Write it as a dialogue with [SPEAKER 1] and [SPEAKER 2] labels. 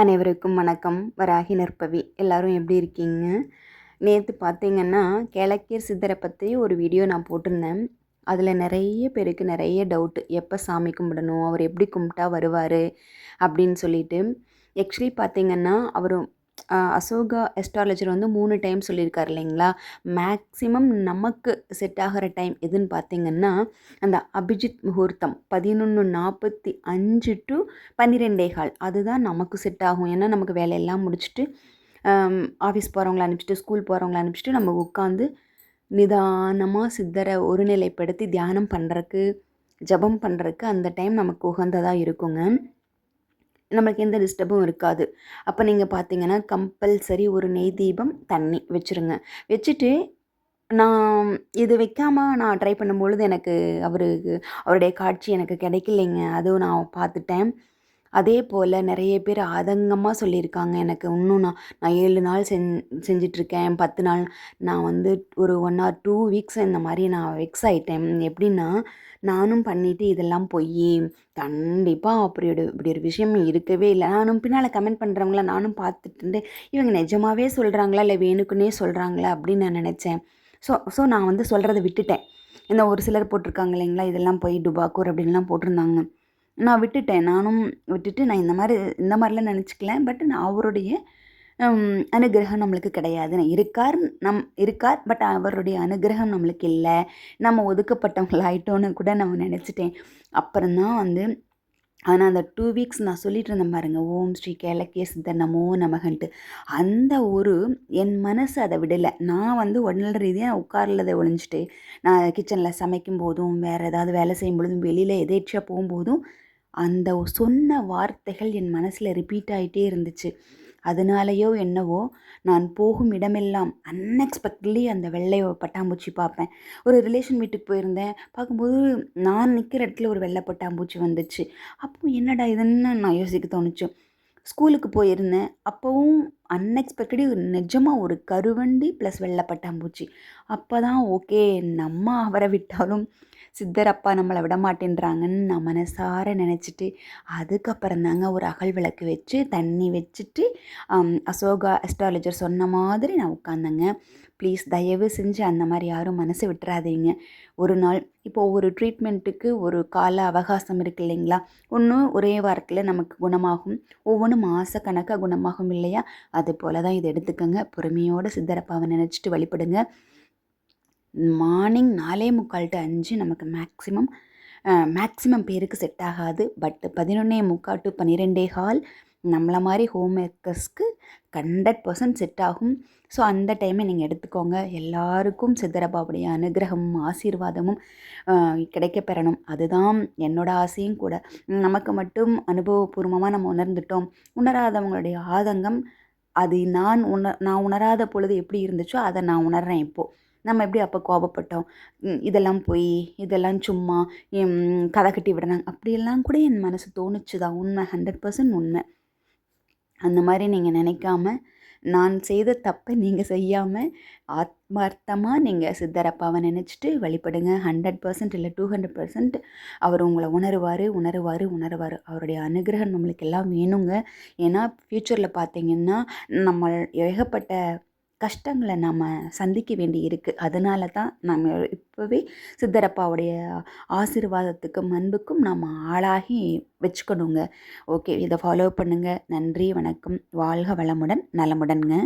[SPEAKER 1] அனைவருக்கும் வணக்கம். வராகி நற்பவி. எல்லோரும் எப்படி இருக்கீங்க? நேற்று பார்த்தீங்கன்னா கேளக்கியர் சித்தரை பற்றி ஒரு வீடியோ நான் போட்டிருந்தேன். அதில் நிறைய பேருக்கு நிறைய டவுட்டு எப்போ சாமி கும்பிடணும்? அவர் எப்படி கும்பிட்டா வருவார்? அப்படின்னு சொல்லிட்டு. ஆக்சுவலி பார்த்தீங்கன்னா அவர் அசோகா எஸ்ட்ராலஜர் வந்து மூணு டைம் சொல்லியிருக்காரு இல்லைங்களா? மேக்ஸிமம் நமக்கு செட் ஆகிற டைம் எதுன்னு பார்த்தீங்கன்னா அந்த அபிஜித் முகூர்த்தம் பதினொன்று நாற்பத்தி அஞ்சு டு பன்னிரெண்டே கால். அதுதான் நமக்கு செட் ஆகும். ஏன்னா நமக்கு வேலையெல்லாம் முடிச்சுட்டு ஆஃபீஸ் போகிறவங்கள அனுப்பிச்சிட்டு ஸ்கூல் போகிறவங்கள அனுப்பிச்சிட்டு நம்ம உட்காந்து நிதானமாக சித்தரை ஒருநிலைப்படுத்தி தியானம் பண்ணுறக்கு ஜபம் பண்ணுறக்கு அந்த டைம் நமக்கு உகந்ததாக இருக்குங்க. நம்மளுக்கு எந்த டிஸ்டர்பும் இருக்காது. அப்போ நீங்கள் பார்த்தீங்கன்னா கம்பல்சரி ஒரு நெய் தீபம் தண்ணி வச்சுருங்க. வச்சுட்டு நான் இது வைக்காமல் நான் ட்ரை பண்ணும்பொழுது எனக்கு அவருக்கு அவருடைய காட்சி எனக்கு கிடைக்கலைங்க. அதுவும் நான் பார்த்துட்டேன். அதே போல் நிறைய பேர் ஆதங்கமாக சொல்லியிருக்காங்க எனக்கு. இன்னும் நான் நான் ஏழு நாள் செஞ் செஞ்சிட்ருக்கேன். பத்து நாள் நான் வந்து ஒரு ஒன் ஆர் டூ வீக்ஸ் இந்த மாதிரி நான் வெக்ஸ் ஆகிட்டேன் எப்படின்னா நானும் பண்ணிவிட்டு இதெல்லாம் போய் கண்டிப்பாக அப்படி ஒரு இப்படி ஒரு விஷயம் இருக்கவே இல்லை. நானும் பின்னால் கமெண்ட் பண்ணுறவங்கள நானும் பார்த்துட்டு இவங்க நிஜமாகவே சொல்கிறாங்களா இல்லை வேணுக்குன்னே சொல்கிறாங்களா அப்படின்னு நான் நினச்சேன். ஸோ ஸோ நான் வந்து சொல்கிறத விட்டுட்டேன். இந்த ஒரு சிலர் போட்டிருக்காங்க இல்லைங்களா? இதெல்லாம் போய் டுபாக்கூர் அப்படின்லாம் போட்டிருந்தாங்க. நான் விட்டுட்டேன். நானும் விட்டுட்டு நான் இந்த மாதிரி இந்த மாதிரிலாம் நினச்சிக்கல. பட் நான் அவருடைய அனுகிரகம் நம்மளுக்கு கிடையாது. இருக்கார் நம் இருக்கார் பட் அவருடைய அனுகிரகம் நம்மளுக்கு இல்லை. நம்ம ஒதுக்கப்பட்டவங்களாயிட்டோன்னு கூட நான் நினச்சிட்டேன். அப்புறம்தான் வந்து ஆனால் அந்த டூ வீக்ஸ் நான் சொல்லிட்டு இருந்தேன் பாருங்கள் ஓம் ஸ்ரீ கேலக்கிய சித்த நமோ நமகன்ட்டு அந்த ஒரு என் மனசு அதை விடலை. நான் வந்து உடல் ரீதியாக உட்காரலதை உட்கார்லதை ஒழிஞ்சிட்டு நான் கிச்சனில் சமைக்கும் போதும் வேறு ஏதாவது வேலை செய்யும் பொழுதும் வெளியில் எதேச்சியாக போகும்போதும் அந்த சொன்ன வார்த்தைகள் என் மனசில் ரிப்பீட் ஆகிட்டே இருந்துச்சு. அதனாலேயோ என்னவோ நான் போகும் இடமெல்லாம் அன்எக்ஸ்பெக்ட்லி அந்த வெள்ளை பட்டாம்பூச்சி பார்ப்பேன். ஒரு ரிலேஷன் வீட்டுக்கு போயிருந்தேன். பார்க்கும்போது நான் நிற்கிற இடத்துல ஒரு வெள்ளை பட்டாம்பூச்சி வந்துச்சு. அப்போ என்னடா இதுன்னு நான் யோசிக்க தோணுச்சு. ஸ்கூலுக்கு போயிருந்தேன். அப்போவும் அன்எக்ஸ்பெக்டடி நிஜமாக ஒரு கருவண்டி ப்ளஸ் வெள்ளை பட்டாம்பூச்சி. அப்போ தான் ஓகே நம்ம அவரை விட்டாலும் சித்தரப்பா நம்மளை விட மாட்டேன்றாங்கன்னு நான் மனசார நினச்சிட்டு அதுக்கப்புறம் தாங்க ஒரு அகல் விளக்கு வச்சு தண்ணி வச்சுட்டு அசோகா அஸ்ட்ராலஜர் சொன்ன மாதிரி நான் உட்காந்தேங்க ப்ளீஸ் தயவு செஞ்சு அந்த மாதிரி யாரும் மனசு விட்டுறாதீங்க. ஒரு நாள் இப்போ ஒவ்வொரு ட்ரீட்மெண்ட்டுக்கு ஒரு கால அவகாசம் இருக்குது இல்லைங்களா? ஒன்று ஒரே வாரத்தில் நமக்கு குணமாகும் ஒவ்வொன்றும் மாதக்கணக்காக குணமாகும் இல்லையா? அது போல் தான் இதை எடுத்துக்கோங்க. பொறுமையோடு சித்தரப்பாவை நினச்சிட்டு வழிபடுங்க. மார்னிங் நாலே முக்கால் டு அஞ்சு நமக்கு மேக்ஸிமம் மேக்ஸிமம் பேருக்கு செட் ஆகாது. பட் பதினொன்னே முக்கால் டு பன்னிரெண்டே ஹால் நம்மளை மாதிரி ஹோம் ஒர்க்கர்ஸ்க்கு ஹண்ட்ரட் பர்சன்ட் செட் ஆகும். ஸோ அந்த டைமை நீங்கள் எடுத்துக்கோங்க. எல்லாருக்கும் சித்தரபாவுடைய அனுகிரகமும் ஆசீர்வாதமும் கிடைக்க பெறணும். அதுதான் என்னோட ஆசையும் கூட. நமக்கு மட்டும் அனுபவபூர்வமாக நம்ம உணர்ந்துட்டோம். உணராதவங்களுடைய ஆதங்கம் அது நான் உண நான் உணராத பொழுது எப்படி இருந்துச்சோ அதை நான் உணர்கிறேன் இப்போது நம்ம எப்படி அப்போ கோபப்பட்டோம் இதெல்லாம் போய் இதெல்லாம் சும்மா கதை கட்டி விடுறாங்க. அப்படியெல்லாம் கூட என் மனசு தோணுச்சு தான் உண்மை ஹண்ட்ரட் பர்சன்ட் உண்மை. அந்த மாதிரி நீங்கள் நினைக்காம நான் செய்த தப்பை நீங்கள் செய்யாமல் ஆத்மார்த்தமாக நீங்கள் சித்தரப்பாவை நினச்சிட்டு வழிபடுங்க. ஹண்ட்ரட் பர்சன்ட் இல்லை டூ ஹண்ட்ரட் பர்சன்ட் அவர் உங்களை உணருவார் உணருவார் உணருவார். அவருடைய அனுகிரகம் நம்மளுக்கு எல்லாம் வேணுங்க. ஏன்னா ஃப்யூச்சரில் பார்த்தீங்கன்னா நம்ம ஏகப்பட்ட கஷ்டங்களை நம்ம சந்திக்க வேண்டி இருக்குது அதனால தான் நம்ம இப்போவே சித்தரப்பாவுடைய ஆசிர்வாதத்துக்கும் அன்புக்கும் நம்ம ஆளாகி வச்சுக்கணுங்க. ஓகே இதை ஃபாலோ பண்ணுங்கள் நன்றி வணக்கம். வாழ்க வளமுடன் நலமுடன்ங்க.